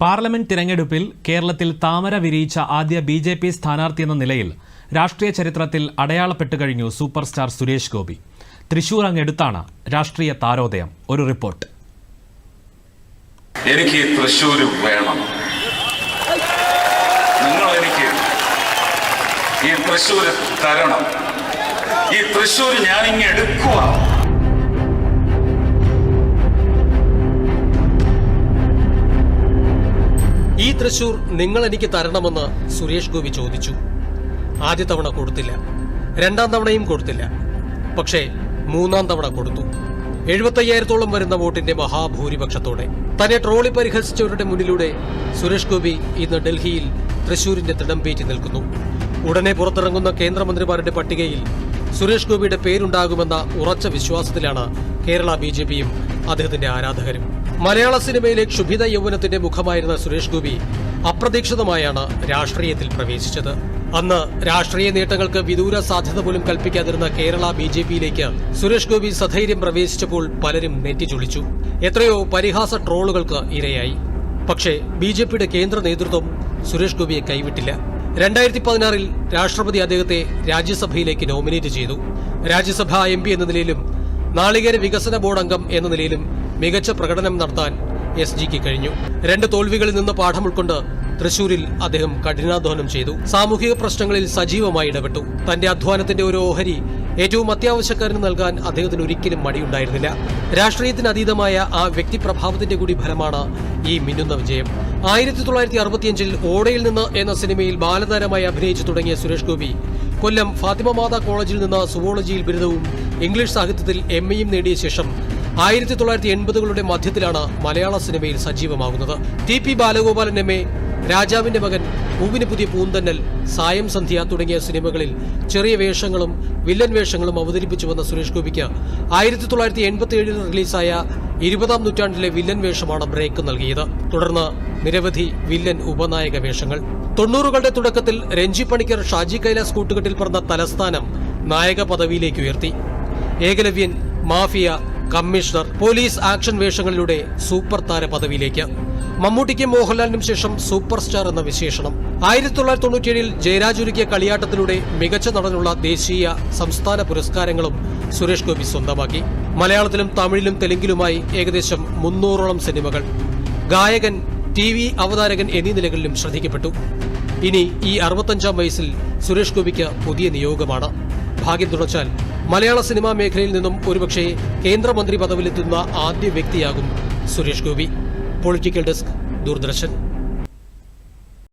Parliament തിരഞ്ഞെടുപ്പിൽ കേരളത്തിൽ താമര വിരിയിച്ച ആദ്യ ബി ജെ പി സ്ഥാനാർത്ഥി എന്ന നിലയിൽ രാഷ്ട്രീയ ചരിത്രത്തിൽ അടയാളപ്പെട്ടു കഴിഞ്ഞു സൂപ്പർ സ്റ്റാർ സുരേഷ് ഗോപി. തൃശൂർ അങ്ങെടുത്താണ് രാഷ്ട്രീയ താരോദയം. ഒരു റിപ്പോർട്ട്. എനിക്ക് തൃശ്ശൂര് വേണം. നിങ്ങൾ എനിക്ക് ഈ തൃശ്ശൂർ തരണം. ഈ തൃശ്ശൂർ ഞാൻ തൃശൂർ നിങ്ങൾ എനിക്ക് തരണമെന്ന് സുരേഷ് ഗോപി ചോദിച്ചു. ആദ്യ തവണ കൊടുത്തില്ല. രണ്ടാം തവണയും കൊടുത്തില്ല. പക്ഷേ മൂന്നാം തവണ കൊടുത്തു. എഴുപത്തയ്യായിരത്തോളം വരുന്ന വോട്ടിന്റെ മഹാഭൂരിപക്ഷത്തോടെ. തന്നെ ട്രോളി പരിഹസിച്ചവരുടെ മുന്നിലൂടെ സുരേഷ് ഗോപി ഇന്ന് ഡൽഹിയിൽ തൃശൂരിന്റെ തിടമ്പേറ്റി നിൽക്കുന്നു. ഉടനെ പുറത്തിറങ്ങുന്ന കേന്ദ്രമന്ത്രിമാരുടെ പട്ടികയിൽ സുരേഷ് ഗോപിയുടെ പേരുണ്ടാകുമെന്ന ഉറച്ച വിശ്വാസത്തിലാണ് കേരള ബി ജെ പിയും അദ്ദേഹത്തിന്റെ ആരാധകരും. മലയാള സിനിമയിലെ ക്ഷുഭിത യൗവനത്തിന്റെ മുഖമായിരുന്ന സുരേഷ് ഗോപി അപ്രതീക്ഷിതമായാണ് രാഷ്ട്രീയത്തിൽ പ്രവേശിച്ചത്. അന്ന് രാഷ്ട്രീയ നേട്ടങ്ങൾക്ക് വിദൂര സാധ്യത പോലും കൽപ്പിക്കാതിരുന്ന കേരള ബി ജെ പിയിലേക്ക് സുരേഷ് ഗോപി സധൈര്യം പ്രവേശിച്ചപ്പോൾ പലരും നെറ്റിച്ചൊളിച്ചു എത്രയോ പരിഹാസ ട്രോളുകൾക്ക് ഇരയായി. പക്ഷേ ബി ജെ പിയുടെ കേന്ദ്ര നേതൃത്വം സുരേഷ് ഗോപിയെ കൈവിട്ടില്ല. രണ്ടായിരത്തി പതിനാറിൽ രാഷ്ട്രപതി അദ്ദേഹത്തെ രാജ്യസഭയിലേക്ക് നോമിനേറ്റ് ചെയ്തു. രാജ്യസഭാ എം എന്ന നിലയിലും നാളികേര വികസന ബോർഡ് അംഗം എന്ന നിലയിലും മികച്ച പ്രകടനം നടത്താൻ എസ് ജിക്ക് കഴിഞ്ഞു. രണ്ട് തോൽവികളിൽ നിന്ന് പാഠം ഉൾക്കൊണ്ട് തൃശൂരിൽ അദ്ദേഹം കഠിനാധ്വാനം ചെയ്തു. സാമൂഹിക പ്രശ്നങ്ങളിൽ സജീവമായി ഇടപെട്ടു. തന്റെ അധ്വാനത്തിന്റെ ഒരു ഓഹരി ഏറ്റവും അത്യാവശ്യക്കാരന് നൽകാൻ അദ്ദേഹത്തിന് ഒരിക്കലും മടിയുണ്ടായിരുന്നില്ല. രാഷ്ട്രീയത്തിന് അതീതമായ ആ വ്യക്തിപ്രഭാവത്തിന്റെ കൂടി ഫലമാണ് ഈ മിന്നുന്ന വിജയം. ആയിരത്തി തൊള്ളായിരത്തി അറുപത്തിയഞ്ചിൽ ഓടയിൽ നിന്ന് എന്ന സിനിമയിൽ ബാലതാരമായി അഭിനയിച്ചു തുടങ്ങിയ സുരേഷ് ഗോപി കൊല്ലം ഫാത്തിമ മാതാ കോളേജിൽ നിന്ന് സുവോളജിയിൽ ബിരുദവും ഇംഗ്ലീഷ് സാഹിത്യത്തിൽ എം എയും നേടിയ ശേഷം ആയിരത്തി തൊള്ളായിരത്തി എൺപതുകളുടെ മധ്യത്തിലാണ് മലയാള സിനിമയിൽ സജീവമാകുന്നത്. T P Balagopalan M A രാജാവിന്റെ മകൻ പൂവിന് പുതിയ പൂന്തന്നൽ സായം സന്ധ്യ തുടങ്ങിയ സിനിമകളിൽ ചെറിയ വേഷങ്ങളും വില്ലൻ വേഷങ്ങളും അവതരിപ്പിച്ചു വന്ന സുരേഷ് ഗോപിക്ക് ആയിരത്തി തൊള്ളായിരത്തി എൺപത്തി ഏഴിൽ റിലീസായ ഇരുപതാം നൂറ്റാണ്ടിലെ വില്ലൻ വേഷമാണ് ബ്രേക്ക് നൽകിയത്. തുടർന്ന് നിരവധി വില്ലൻ ഉപനായക വേഷങ്ങൾ. തൊണ്ണൂറുകളുടെ തുടക്കത്തിൽ രഞ്ജി പണിക്കർ ഷാജി കൈലാസ് കൂട്ടുകെട്ടിൽ പറഞ്ഞ തലസ്ഥാനം നായക പദവിയിലേക്ക് ഉയർത്തി. Ekalavyan mafia commissioner police action വേഷങ്ങളിലൂടെ super താര പദവിയിലേക്ക്. മമ്മൂട്ടിക്കും മോഹൻലാലിനും ശേഷം സൂപ്പർ സ്റ്റാർ എന്ന വിശേഷണം. ആയിരത്തി തൊള്ളായിരത്തി തൊണ്ണൂറ്റിയേഴിൽ ജയരാജ് ഒരുക്കിയ കളിയാട്ടത്തിലൂടെ മികച്ച നടനുള്ള ദേശീയ സംസ്ഥാന പുരസ്കാരങ്ങളും സുരേഷ് ഗോപി സ്വന്തമാക്കി. മലയാളത്തിലും തമിഴിലും തെലുങ്കിലുമായി ഏകദേശം മുന്നൂറോളം സിനിമകൾ. ഗായകൻ ടി വി അവതാരകൻ എന്നീ നിലകളിലും ശ്രദ്ധിക്കപ്പെട്ടു. ഇനി ഈ അറുപത്തഞ്ചാം വയസ്സിൽ സുരേഷ് ഗോപിക്ക് പുതിയ നിയോഗമാണ്. ഭാഗ്യം തുണച്ചാൽ മലയാള സിനിമാ മേഖലയിൽ നിന്നും ഒരുപക്ഷെ കേന്ദ്രമന്ത്രി പദവിയിലെത്തുന്ന ആദ്യ വ്യക്തിയാകും Suresh Gopi. Political desk Doordarshan.